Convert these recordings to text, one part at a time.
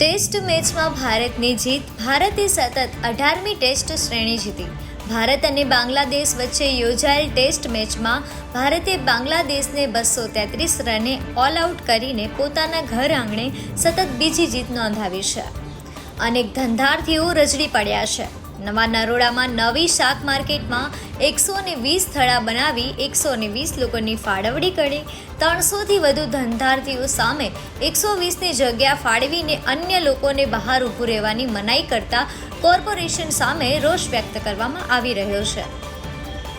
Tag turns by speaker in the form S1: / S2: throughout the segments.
S1: Test મેચમાં ભારતની જીત ભારતે સતત અઢારમી ટેસ્ટ શ્રેણી જીતી. ભારત અને બાંગ્લાદેશ વચ્ચે યોજાયેલ ટેસ્ટ મેચમાં ભારતે બાંગ્લાદેશને બસો તેત્રીસ રને ઓલ આઉટ કરીને પોતાના ઘર આંગણે સતત બીજી જીત નોંધાવી છે. અનેક ધંધાર્થીઓ રજડી પડ્યા છે. નવા નરોડામાં નવી શાક માર્કેટમાં એકસો ને વીસ થળા બનાવી એકસો ને વીસ લોકોની ફાળવણી કરી. ત્રણસોથી વધુ ધંધાર્થીઓ સામે એકસો વીસની જગ્યા ફાળવીને અન્ય લોકોને બહાર ઊભું રહેવાની મનાઈ કરતા કોર્પોરેશન સામે રોષ વ્યક્ત કરવામાં આવી રહ્યો છે.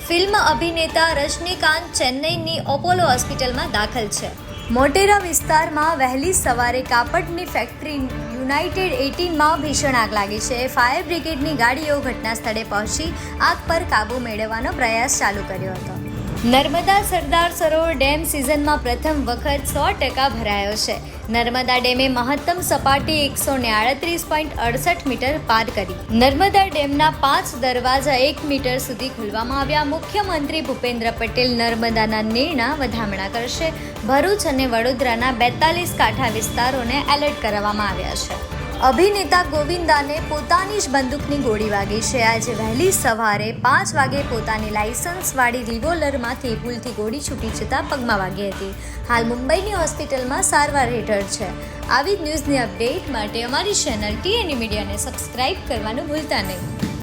S1: ફિલ્મ અભિનેતા રજનીકાંત ચેન્નઈની ઓપોલો હોસ્પિટલમાં દાખલ છે. મોટેરા વિસ્તારમાં વહેલી સવારે કાપડની ફેક્ટરી યુનાઇટેડ એટીનમાં ભીષણ આગ લાગી છે. ફાયર બ્રિગેડની ગાડીઓ ઘટના સ્થળે પહોંચી આગ પર કાબૂ મેળવવાનો પ્રયાસ ચાલુ કર્યો હતો. નર્મદા સરદાર સરોવર ડેમ સિઝનમાં પ્રથમ વખત સો ટકા ભરાયો છે. નર્મદા ડેમે મહત્તમ સપાટી એકસો ને આડત્રીસ પોઈન્ટ અડસઠ મીટર પાર કરી. નર્મદા ડેમના પાંચ દરવાજા એક મીટર સુધી ખોલવામાં આવ્યા. મુખ્યમંત્રી ભૂપેન્દ્ર પટેલ નર્મદાના નીરના વધામણા કરશે. ભરૂચ અને વડોદરાના બેતાલીસ કાંઠા વિસ્તારોને એલર્ટ કરવામાં આવ્યા છે. અભિનેતા ગોવિંદાને પોતાની જ બંદૂકની ગોળી વાગી છે. આજે વહેલી સવારે પાંચ વાગે પોતાની લાયસન્સવાળી રિવોલ્વરમાંથી ભૂલથી ગોળી છૂટી જતાં પગમાં વાગી હતી. હાલ મુંબઈની હોસ્પિટલમાં સારવાર હેઠળ છે. આવી જ ન્યૂઝની અપડેટ માટે અમારી ચેનલ ટીએનઈ મીડિયાને સબસ્ક્રાઇબ કરવાનું ભૂલતા નહીં.